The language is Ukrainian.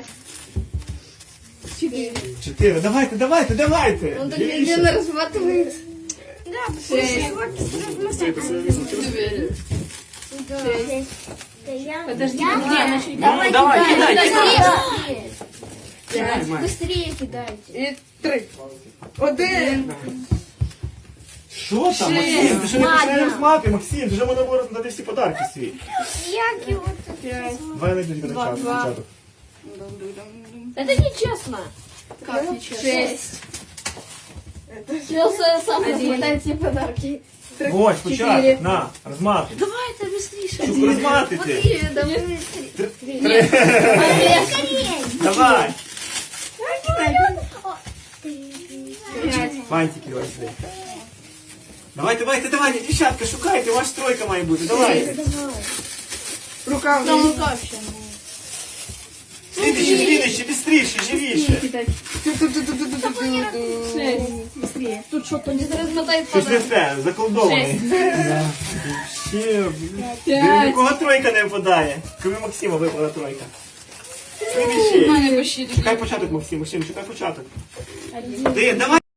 Пять. Четыре. Чотири. Давайте, давайте, давайте. Он так Більше. медленно разматывает. Да, Шесть. вот, вот, Це все візьму. Шесть. я. Подожди, я. подожди. Ну, давай, кидай, кидай. Пять. Быстрее кидайте. І три. Один. Що там, Максим? Ти що не починай розмати, Максим? Ти вже можна було роздати всі подарки свої. Як його тут? Пять. Давай не тобі Два, початок. Это нечестно. Как нечестно? Шесть. Это Челси сам Размотайте подарки. Ось, початок, на, давай, Давайте быстрее. Щоб розмати ти. Быстрее, давай. Быстрее. Давай. Фантики возьми. Давай, давай, давай, дівчатка, шукайте, у вас тройка має бути, давай. Давай. Рука вниз. Там рука ще. Слідуючи, слідуючи, бістріше, живіше. Быстрее. Тут що, то не размотает Щось не те, заколдований. Ще, кого тройка не випадає. Крім Максима випала тройка. Слідуючий. Маня. Чекай початок, Максим, Максим, чекай початок. Давай.